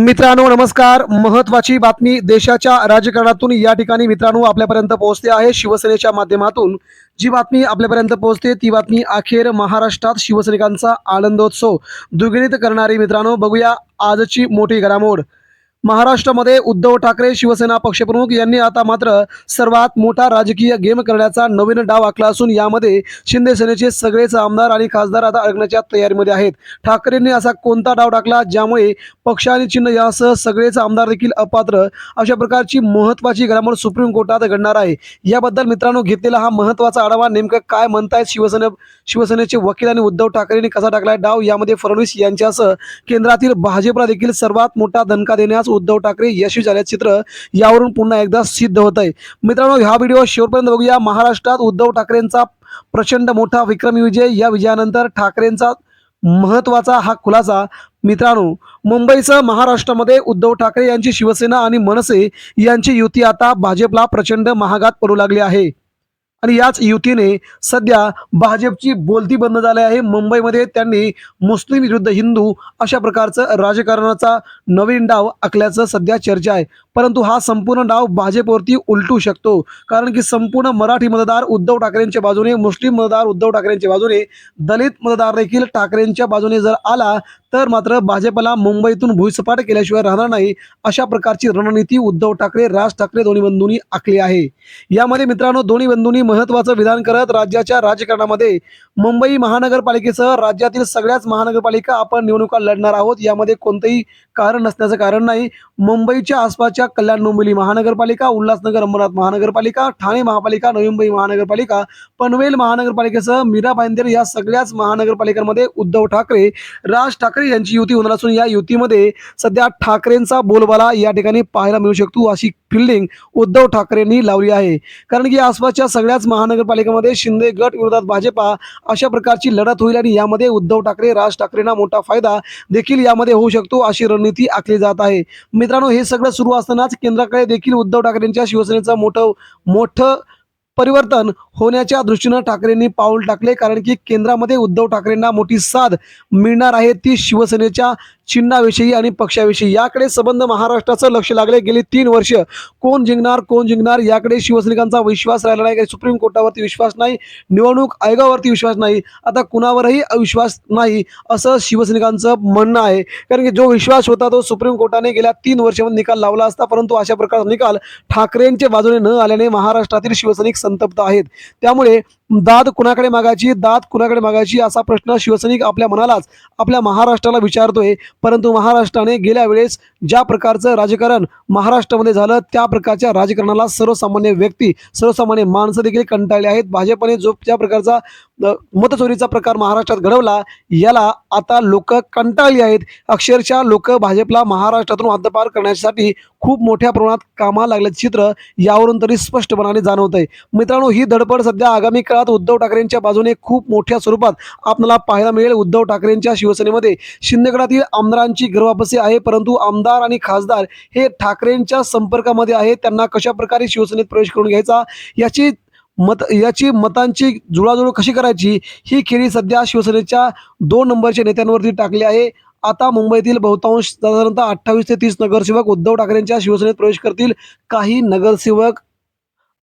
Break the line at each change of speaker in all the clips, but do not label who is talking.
मित्रांनो नमस्कार. महत्वाची बातमी देशाच्या राजकारणातून या ठिकाणी मित्रांनो आपल्यापर्यंत पोहोचते आहे. शिवसेनेच्या माध्यमातून जी बातमी आपल्यापर्यंत पोहोचते ती बातमी अखेर महाराष्ट्रात शिवसैनिकांचा आनंदोत्सव द्विगुणित करणारी मित्रांनो बघूया आजची मोठी घडामोड. महाराष्ट्रामध्ये उद्धव ठाकरे शिवसेना पक्षप्रमुख यांनी आता मात्र सर्वात मोठा राजकीय गेम करण्याचा नवीन डाव आखला असून यामध्ये शिंदे सेनेचे सगळेच आमदार आणि खासदार आता अडकण्याच्या तयारीमध्ये आहेत. ठाकरेंनी असा कोणता डाव टाकला ज्यामुळे पक्ष आणि चिन्ह यासह सगळेच आमदार देखील अपात्र? अशा प्रकारची महत्वाची घडामोड सुप्रीम कोर्टात घडणार आहे. याबद्दल मित्रांनो घेतलेला हा महत्त्वाचा आढावा नेमकं काय म्हणतायत शिवसेने शिवसेनेचे वकील आणि उद्धव ठाकरेंनी कसा टाकलाय डाव? यामध्ये फडणवीस यांच्यासह केंद्रातील भाजपला देखील सर्वात मोठा दणका देण्यास उद्धव ठाकरे यशस्वी झाल्याचे चित्र यावरून पुन्हा एकदा सिद्ध होत आहे मित्रांनो हा व्हिडिओ शेवटपर्यंत बघूया. महाराष्ट्रात उद्धव ठाकरेंचा प्रचंड मोठा विक्रमी विजय या विजयानंतर ठाकरेंचा महत्त्वाचा हा खुलासा. मित्रांनो मुंबईसह महाराष्ट्रामध्ये उद्धव ठाकरे यांची शिवसेना आणि मनसे यांची युती आता भाजपला प्रचंड महागात पडू लागली आहे. आणि याच युतीने सध्या भाजपची बोलती बंद झाली आहे. मुंबईमध्ये त्यांनी मुस्लिम विरुद्ध हिंदू अशा प्रकारचं राजकारणाचा नवीन डाव आखल्याचं सध्या चर्चा आहे. परंतु हा संपूर्ण डाव भाजपवरती उलटू शकतो. कारण की संपूर्ण मराठी मतदार उद्धव ठाकरेंच्या बाजूने मुस्लिम मतदार उद्धव ठाकरेंच्या बाजूने दलित मतदार देखील ठाकरेंच्या बाजूने जर आला तर मात्र भाजपला मुंबईतून भुईसपाट केल्याशिवाय राहणार नाही अशा प्रकारची रणनीती उद्धव ठाकरे राज ठाकरे दोन्ही बंधूंनी आखली आहे. यामध्ये मित्रांनो दोन्ही बंधूंनी महत्वाचं विधान करत राज्याच्या राजकारणामध्ये मुंबई महानगरपालिकेसह राज्यातील सगळ्याच महानगरपालिका आपण निवडणुका लढणार आहोत. यामध्ये कोणतंही कारण नसण्याचं कारण नाही. मुंबईच्या आसपासच्या कल्याण डोंबिवली महानगरपालिका उल्हासनगर अंबरनाथ महानगरपालिका ठाणे महापालिका नवी मुंबई महानगरपालिका पनवेल महानगरपालिकेसह मीरा भाईंदर या सगळ्याच महानगरपालिकांमध्ये उद्धव ठाकरे राज ठाकरे यांची युती होणार असून या युतीमध्ये सध्या ठाकरेंचा बोलबाला या ठिकाणी पाहायला मिळू शकतो अशी फिल्डिंग उद्धव ठाकरेंनी लावली आहे. कारण की आसपासच्या सगळ्याच महानगरपालिकेमध्ये शिंदे गट विरोधात भाजपा अशा प्रकारची लढत होईल आणि यामध्ये उद्धव ठाकरे राज ठाकरेंना मोठा फायदा देखील यामध्ये होऊ शकतो अशी रणनीती आखली जात आहे. मित्रांनो हे सगळं सुरू असतानाच केंद्राकडे देखील उद्धव ठाकरेंच्या शिवसेनेचं मोठं मोठं परिवर्तन होण्याच्या दृष्टीनं ठाकरेंनी पाऊल टाकले. कारण की केंद्रामध्ये उद्धव ठाकरेंना मोठी साथ मिळणार आहे. ती शिवसेनेच्या चिन्हाविषयी आणि पक्षाविषयी. याकडे संबंध महाराष्ट्राचं लक्ष लागले. गेली तीन वर्ष कोण जिंकणार कोण जिंकणार याकडे शिवसैनिकांचा विश्वास राहिला नाही. काही सुप्रीम कोर्टावरती विश्वास नाही निवडणूक आयोगावरती विश्वास नाही. आता कुणावरही अविश्वास नाही असं शिवसैनिकांचं म्हणणं आहे. कारण की जो विश्वास होता तो सुप्रीम कोर्टाने गेल्या तीन वर्षामध्ये निकाल लावला असता. परंतु अशा प्रकारचा निकाल ठाकरेंच्या बाजूने न आल्याने महाराष्ट्रातील शिवसैनिक संतप्त आहेत. त्यामुळे दाद कुणाकडे मागायची दाद कुणाकडे मागायची असा प्रश्न शिवसैनिक आपल्या मनालाच आपल्या महाराष्ट्राला विचारतोय. परंतु महाराष्ट्राने गेल्या वेळेस ज्या प्रकारचं राजकारण महाराष्ट्रामध्ये झालं त्या प्रकारच्या राजकारणाला सर्वसामान्य व्यक्ती सर्वसामान्य माणसं देखील कंटाळले आहेत. भाजपने जो ज्या प्रकारचा मतचोरीचा प्रकार महाराष्ट्रात घडवला याला आता लोक कंटाळली आहेत. अक्षरशः लोक भाजपला महाराष्ट्रातून हद्दपार करण्यासाठी खूप मोठ्या प्रमाणात कामाला लागल्याचं चित्र यावरून तरी स्पष्टपणाने जाणवत आहे मित्रांनो ही धडपड सध्या आगामी काळात उद्धव ठाकरेंच्या बाजूने खूप मोठ्या स्वरूपात आपल्याला पाहायला मिळेल. उद्धव ठाकरेंच्या शिवसेनेमध्ये शिंदेगडातील आमदारांची गर्वापसी आहे परंतु आमदार आणि खासदार हे ठाकरेंच्या संपर्कामध्ये आहेत. त्यांना कशा प्रकारे शिवसेनेत प्रवेश करून घ्यायचा याची मत याची मतांची जुळाजुळ कशी करायची ही खेळी सध्या शिवसेनेच्या दोन नंबरच्या नेत्यांवरती टाकली आहे. आता मुंबईतील बहुतांश साधारणतः अठ्ठावीस ते तीस नगरसेवक उद्धव ठाकरेंच्या शिवसेनेत प्रवेश करतील. काही नगरसेवक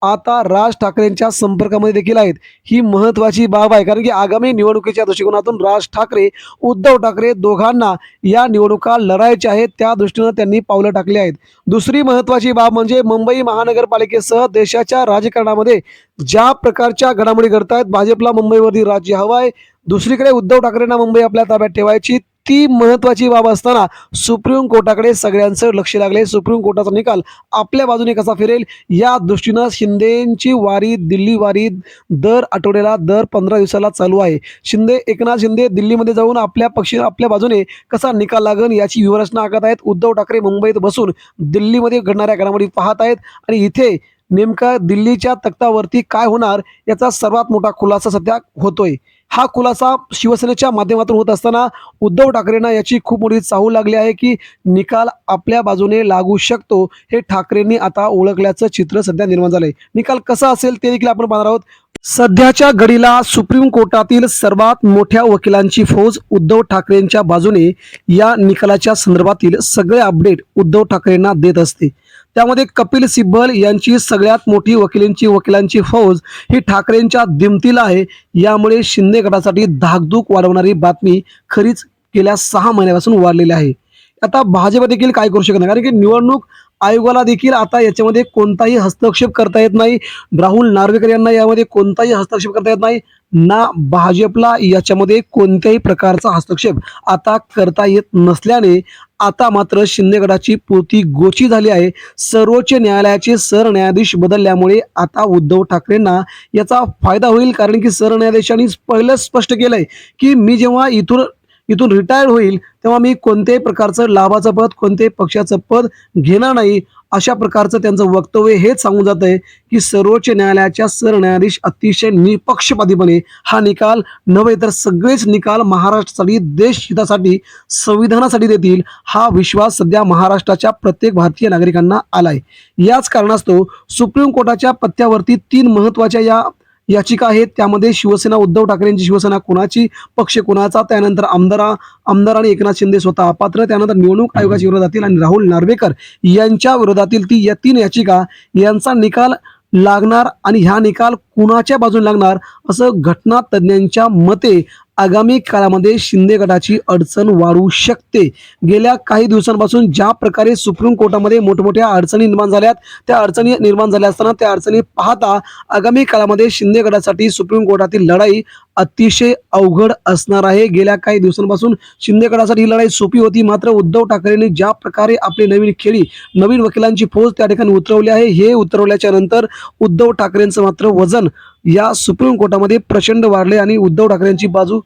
आता राज ठाकरेंच्या संपर्कामध्ये देखील आहेत. ही महत्वाची बाब आहे. कारण की आगामी निवडणुकीच्या दृष्टिकोनातून राज ठाकरे उद्धव ठाकरे दोघांना या निवडणुका लढायच्या आहेत. त्या दृष्टीनं त्यांनी पावलं टाकली आहेत. दुसरी महत्वाची बाब म्हणजे मुंबई महानगरपालिकेसह देशाच्या राजकारणामध्ये ज्या प्रकारच्या घडामोडी घडत आहेत भाजपला मुंबईवरती राज्य हवं आहे दुसरीकडे उद्धव ठाकरेंना मुंबई आपल्या ताब्यात ठेवायची ती महत्वाची बाब असताना सुप्रीम कोर्टाकडे सगळ्यांचं लक्ष लागले. सुप्रीम कोर्टाचा निकाल आपल्या बाजूने कसा फिरेल? या दृष्टीनं शिंदेची वारी दिल्ली वारी दर आठवड्याला दर पंधरा दिवसाला चालू आहे. शिंदे एकनाथ शिंदे दिल्लीमध्ये जाऊन आपल्या पक्ष आपल्या बाजूने कसा निकाल लागन याची व्यूहरचना आखत आहेत. उद्धव ठाकरे मुंबईत बसून दिल्लीमध्ये घडणाऱ्या घडामोडी पाहत आहेत आणि इथे नेमका दिल्लीच्या तख्तावरती काय होणार याचा सर्वात मोठा खुलासा सध्या होतोय. हा खुलासा शिवसेनेच्या माध्यमातून होत असताना उद्धव ठाकरेंना याची खूप मोठी चाहूल लागली आहे की निकाल आपल्या बाजूने लागू शकतो हे ठाकरेंनी आता ओळखल्याचं चित्र सध्या निर्माण झालंय. निकाल कसा असेल ते देखील आपण पाहणार आहोत. सध्याच्या घडीला सुप्रीम कोर्टातील सर्वात मोठ्या वकिलांची फौज उद्धव ठाकरेंच्या बाजूने या निकालाच्या संदर्भातील सगळे अपडेट उद्धव ठाकरेंना देत असते. त्यामध्ये कपिल सिब्बल यांची सगळ्यात मोठी वकिलींची वकिलांची फौज ही ठाकरेंच्या दिमतीला आहे. यामुळे शिंदे गटासाठी धाकधूक वाढवणारी बातमी खरीच गेल्या सहा महिन्यापासून वाढलेली आहे. आता भाजप देखील काय करू शकत नाही? कारण की निवडणूक आयोगाला देखील आता याच्यामध्ये कोणताही हस्तक्षेप करता येत नाही. राहुल नार्वेकर यांना यामध्ये कोणताही हस्तक्षेप करता येत नाही. ना भाजपला याच्यामध्ये कोणत्याही प्रकारचा हस्तक्षेप आता करता येत नसल्याने आता मात्र शिंदेगडाची पोती गोची झाली आहे. सर्वोच्च न्यायालयाचे सरन्यायाधीश बदलल्यामुळे आता उद्धव ठाकरेंना याचा फायदा होईल कारण की सरन्यायाधीशांनी पहिलंच स्पष्ट केलंय की मी जेव्हा इथून इथून रिटायर्ड होईल तेव्हा मी कोणत्याही प्रकारचं लाभाचं पद कोणत्याही पक्षाचं पद घेणार नाही अशा प्रकारचं त्यांचं वक्तव्य हेच सांगून जात आहे की सर्वोच्च न्यायालयाच्या सरन्यायाधीश अतिशय निपक्षपातीपणे हा निकाल नव्हे तर सगळेच निकाल महाराष्ट्रासाठी देश हितासाठी संविधानासाठी देतील हा विश्वास सध्या महाराष्ट्राच्या प्रत्येक भारतीय नागरिकांना आलाय. याच कारणास्तव सुप्रीम कोर्टाच्या पत्त्यावरती तीन महत्त्वाच्या या याचिका आहेत. त्यामध्ये शिवसेना उद्धव ठाकरेंची शिवसेना कुणाची पक्ष कुणाचा त्यानंतर आमदारा आमदार आणि एकनाथ शिंदे स्वतः अपात्र त्यानंतर निवडणूक आयोगाच्या विरोधातील आणि राहुल नार्वेकर यांच्या विरोधातील ती या तीन याचिका यांचा निकाल लागणार आणि ह्या निकाल कुणाच्या बाजूने लागणार असं घटना तज्ज्ञांच्या मते आगामी काळामध्ये शिंदे गटाची अडचण वाढू शकते. गेल्या काही दिवसांपासून ज्या प्रकारे सुप्रीम कोर्टामध्ये मोठमोठ्या अडचणी निर्माण झाल्यात त्या अडचणी निर्माण झाल्या असताना त्या अडचणी पाहता आगामी काळामध्ये शिंदे गटासाठी सुप्रीम कोर्टातील लढाई अतिशय अवघड असणार आहे. गेल्या काही दिवसांपासून शिंदे गटासाठी ही लढाई सोपी होती. मात्र उद्धव ठाकरेंनी ज्या प्रकारे आपली नवीन खेळी नवीन वकिलांची फौज त्या ठिकाणी उतरवली आहे हे उतरवल्याच्या नंतर उद्धव ठाकरेंचं मात्र वजन या सुप्रीम कोर्टामध्ये प्रचंड वाढले आणि उद्धव ठाकरेंची बाजू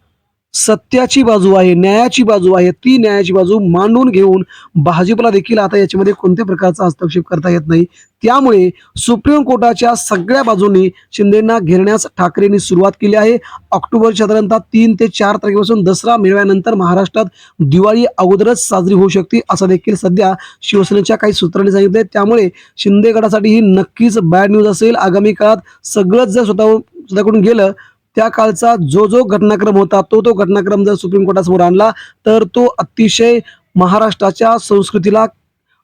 सत्याची बाजू आहे न्यायाची बाजू आहे ती न्यायाची बाजू मांडून घेऊन भाजपला देखील आता याच्यामध्ये कोणत्या प्रकारचा हस्तक्षेप करता येत नाही. त्यामुळे सुप्रीम कोर्टाच्या सगळ्या बाजूंनी शिंदेना घेरण्यास ठाकरेंनी सुरुवात केली आहे. ऑक्टोबर साधारणतः तीन ते चार तारखेपासून दसरा मेळव्यानंतर महाराष्ट्रात दिवाळी अगोदरच साजरी होऊ शकते असं देखील सध्या शिवसेनेच्या काही सूत्रांनी सांगितले त्यामुळे शिंदे गटासाठी ही नक्कीच बॅड न्यूज असेल. आगामी काळात सगळंच जर स्वतः स्वतःकडून गेलं त्या काळचा जो जो घटनाक्रम होता तो तो घटनाक्रम जर सुप्रीम कोर्टासमोर आणला तर तो अतिशय महाराष्ट्राच्या संस्कृतीला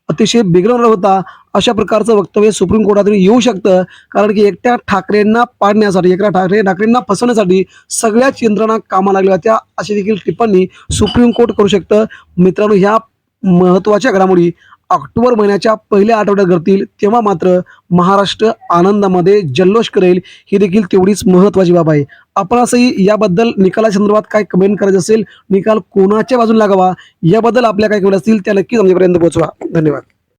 अतिशय बिघडवणारा होता. अशा प्रकारचं वक्तव्य सुप्रीम कोर्टातून येऊ शकतं कारण की एकट्या ठाकरेंना पाडण्यासाठी एकट्या ठाकरे ठाकरेंना फसवण्यासाठी सगळ्याच यंत्रणा कामा लागल्या होत्या अशी देखील टिप्पणी सुप्रीम कोर्ट करू शकतं. मित्रांनो ह्या महत्त्वाच्या घडामोडी ऑक्टोबर महिन्याच्या पहिल्या आठवड्यात घडतील तेव्हा मात्र महाराष्ट्र आनंदामध्ये जल्लोष करेल. ही देखील तेवढीच महत्त्वाची बाब आहे. आपण असंही याबद्दल निकालाच्या संदर्भात काय कमेंट करायचं असेल निकाल कोणाच्या बाजूला लागावा याबद्दल आपल्या काय कमेंट असतील त्या नक्कीच आमच्यापर्यंत पोहोचवा. धन्यवाद.